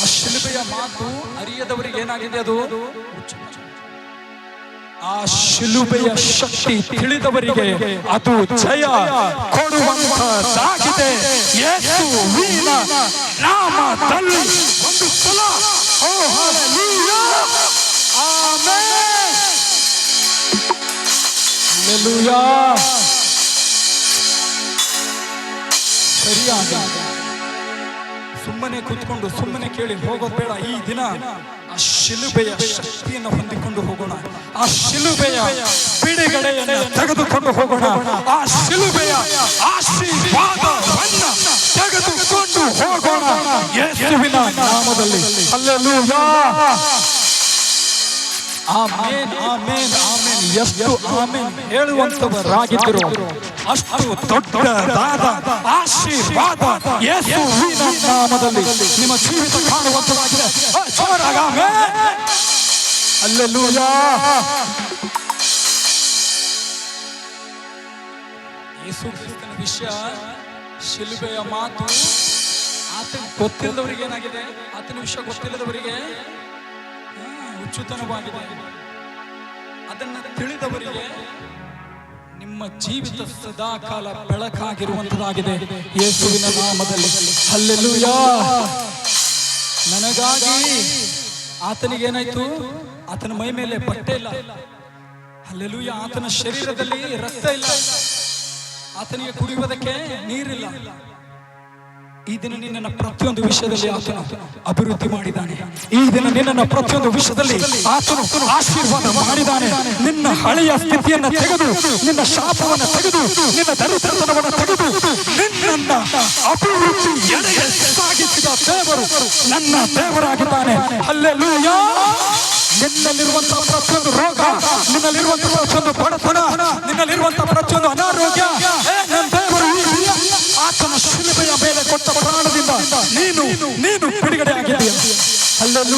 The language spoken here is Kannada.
ಆ ಶಿಲುಬೆಯ ಮಾತು ಅರಿಯದವರಿಗೆ ಏನಾಗಿದೆ ಅದು? ಆ ಶಿಲುಬೆಯ ಶಕ್ತಿ ತಿಳಿದವರಿಗೆ ಅದು ಜಯ ಕೊಡುವಂತದಾಗಿದೆ ಯೇಸುವಿನ ನಾಮದಲ್ಲಿ ಒಂದು ಸಲ. ಓ, ಹಲ್ಲೆಲೂಯಾ. ಆಮೆನ್. ಹಲ್ಲೆಲೂಯಾ. ಸರಿಯಾಗಿ ಸುಮ್ಮನೆ ಕೂತ್ಕೊಂಡು, ಸುಮ್ಮನೆ ಕೇಳಿ, ಹೋಗೋದು ಬೇಡ, ಈ ದಿನ ಆ ಶಿಲುಬೆಯ ಶಕ್ತಿಯನ್ನು ಹೊಂದಿಕೊಂಡು ಹೋಗೋಣ. ಆ ಶಿಲುಬೆಯ ಬಿಡುಗಡೆಯನ್ನು ತೆಗೆದುಕೊಂಡು ಹೋಗೋಣ. ಆ ಶಿಲುಬೆಯ ಆಶೀರ್ವಾದವನ್ನ ತೆಗೆದುಕೊಂಡು ಹೋಗೋಣ. ಯೇಸುವಿನ ನಾಮದಲ್ಲಿ. Hallelujah amen amen amen. ಎಷ್ಟು ಆಮೇನ್ ಹೇಳುವಂತವರಾಗಿದ್ದರು ಅಷ್ಟು ದೊಡ್ಡದಾದ ಆಶೀರ್ವಾದ. ಯೇಸುವಿನ ನಾಮದಲ್ಲಿ ನಿಮ್ಮ ಜೀವಿತ ಕಾಣುವಂತವಾಗಿದೆ ಅಲ್ಲೆಲ್ಲೂ ಯೇಸು ಕ್ರಿಸ್ತನ ವಿಷಯ ಶಿಲುಬೆಯ ಮಾತು. ಆತನ ಗೊತ್ತಿಲ್ಲದವರಿಗೆ ಏನಾಗಿದೆ? ಆತನ ವಿಷಯ ಗೊತ್ತಿಲ್ಲದವರಿಗೆ ಹುಚ್ಚುತನವಾಗಿದೆ. ಅದನ್ನ ತಿಳಿದವರಿಗೆ ನಿಮ್ಮ ಜೀವಿತ ಸದಾ ಕಾಲ ಬೆಳಕಾಗಿರುವಂತದಾಗಿದೆ ಯೇಸುವಿನ ನಾಮದಲ್ಲಿ. ಹಲ್ಲೆಲೂಯಾ! ನನಗಾಗಿ ಆತನಿಗೆ ಏನಾಯ್ತು? ಆತನ ಮೈ ಮೇಲೆ ಬಟ್ಟೆ ಇಲ್ಲ. ಅಲ್ಲೆಲ್ಲೂಯ ಆತನ ಶರೀರದಲ್ಲಿ ರಕ್ತ ಇಲ್ಲ. ಆತನಿಗೆ ಕುಡಿಯುವುದಕ್ಕೆ ನೀರಿಲ್ಲ. ಈ ದಿನ ನಿನ್ನ ಪ್ರತಿಯೊಂದು ವಿಷಯದಲ್ಲಿ ಆತನು ಅಭಿವೃದ್ಧಿ ಮಾಡಿದ್ದಾನೆ. ಈ ದಿನ ನಿನ್ನ ಪ್ರತಿಯೊಂದು ವಿಷಯದಲ್ಲಿ ಆತನು ಆಶೀರ್ವಾದ ಮಾಡಿದ್ದಾನೆ. ನಿನ್ನ ಹಳೆಯ ಸ್ಥಿತಿಯನ್ನ ತೆಗೆದು, ನಿನ್ನ ಶಾಪವನ್ನು ತೆಗೆದು, ನಿನ್ನ ದರಿದ್ರತನವನ್ನು ತೆಗೆದು, ನಿನ್ನನ್ನ ಅಭಿವೃದ್ಧಿ ದೇವರು ನನ್ನ ದೇವರಾಗಿದ್ದಾನೆ. ಅಲ್ಲೆಲ್ಲೂಯಾ ನಿನ್ನಲ್ಲಿರುವಂತಹ ಪ್ರತಿಯೊಂದು ರೋಗ ನಿನ್ನಲ್ಲಿರುವಂತಹ ಪ್ರತಿಯೊಂದು ಬಡತನ ನಿನ್ನಲ್ಲಿರುವಂತಹ ಪ್ರತಿಯೊಂದು ಅನಾರೋಗ್ಯ ಶಿಲುಬೆಯ ಮೇಲೆ ಕೊಟ್ಟ ಪ್ರಾಣದಿಂದ ನೀನು ನೀನು ಬಿಡುಗಡೆ ಆಗಿದ್ದೀಯ ಅಲ್ಲಲ್ಲೂ